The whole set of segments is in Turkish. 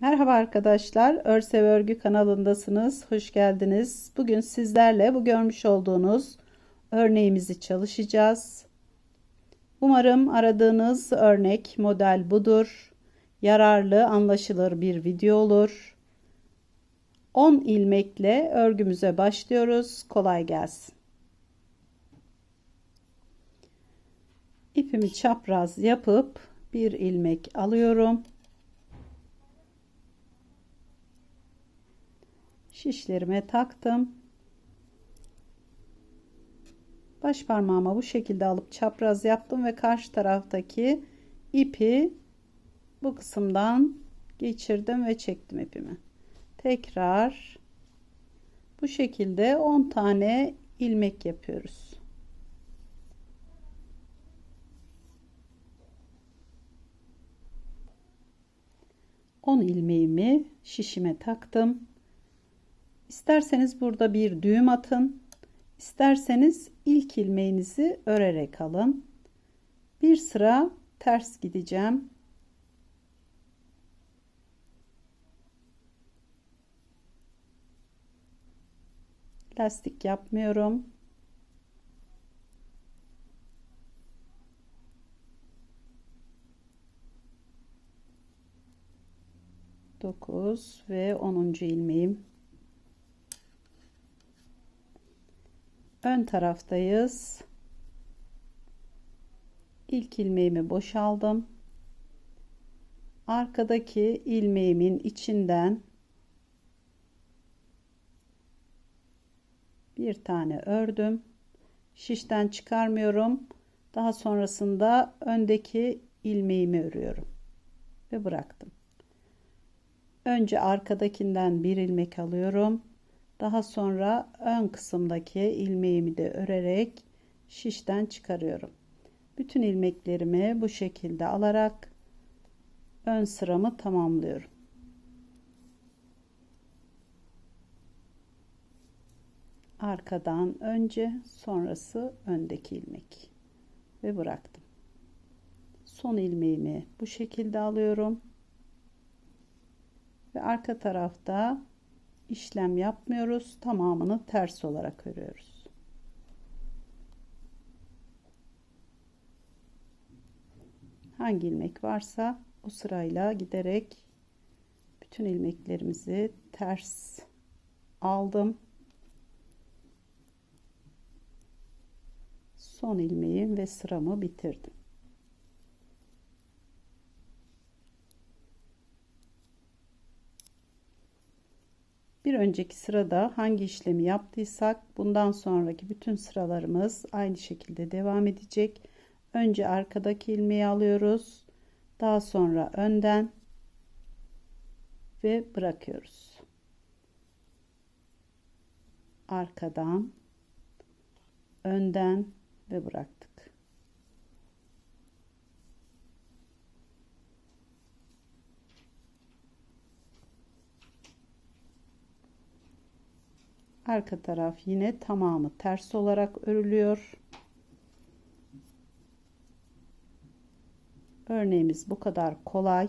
Merhaba arkadaşlar, Örsev Örgü kanalındasınız. Hoş geldiniz. Bugün sizlerle bu görmüş olduğunuz örneğimizi çalışacağız. Umarım aradığınız örnek model budur. Yararlı, anlaşılır bir video olur. 10 ilmekle örgümüze başlıyoruz. Kolay gelsin. İpimi çapraz yapıp bir ilmek alıyorum. Şişlerime taktım. Baş parmağıma bu şekilde alıp çapraz yaptım ve karşı taraftaki ipi bu kısımdan geçirdim ve çektim ipimi. Tekrar bu şekilde 10 tane ilmek yapıyoruz. On ilmeğimi şişime taktım. İsterseniz burada bir düğüm atın. İsterseniz ilk ilmeğinizi örerek alın. Bir sıra ters gideceğim. Lastik yapmıyorum. Dokuz ve onuncu ilmeğim. Ön taraftayız. İlk ilmeğimi boşaldım. Arkadaki ilmeğimin içinden bir tane ördüm. Şişten çıkarmıyorum. Daha sonrasında öndeki ilmeğimi örüyorum ve bıraktım. Önce arkadakinden bir ilmek alıyorum. Daha sonra ön kısımdaki ilmeğimi de örerek şişten çıkarıyorum. Bütün ilmeklerimi bu şekilde alarak ön sıramı tamamlıyorum. Arkadan önce sonrası öndeki ilmek ve bıraktım. Son ilmeğimi bu şekilde alıyorum. Ve arka tarafta işlem yapmıyoruz. Tamamını ters olarak örüyoruz. Hangi ilmek varsa o sırayla giderek bütün ilmeklerimizi ters aldım. Son ilmeğim ve sıramı bitirdim. Bir önceki sırada hangi işlemi yaptıysak bundan sonraki bütün sıralarımız aynı şekilde devam edecek. Önce arkadaki ilmeği alıyoruz. Daha sonra önden ve bırakıyoruz. Arkadan, önden ve bırak. Arka taraf yine tamamı ters olarak örülüyor. Örneğimiz bu kadar kolay.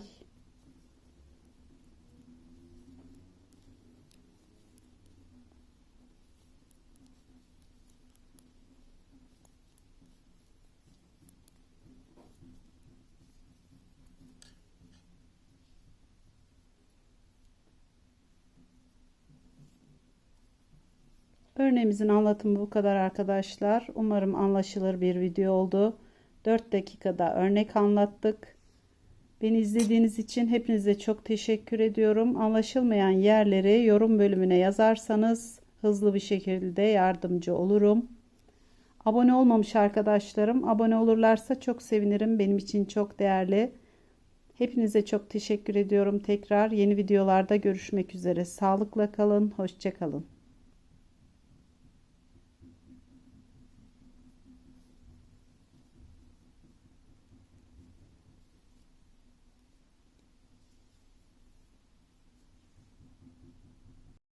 Örneğimizin anlatımı bu kadar arkadaşlar. Umarım anlaşılır bir video oldu. 4 dakikada örnek anlattık. Beni izlediğiniz için hepinize çok teşekkür ediyorum. Anlaşılmayan yerleri yorum bölümüne yazarsanız hızlı bir şekilde yardımcı olurum. Abone olmamış arkadaşlarım abone olurlarsa çok sevinirim. Benim için çok değerli. Hepinize çok teşekkür ediyorum. Tekrar yeni videolarda görüşmek üzere. Sağlıkla kalın. Hoşçakalın.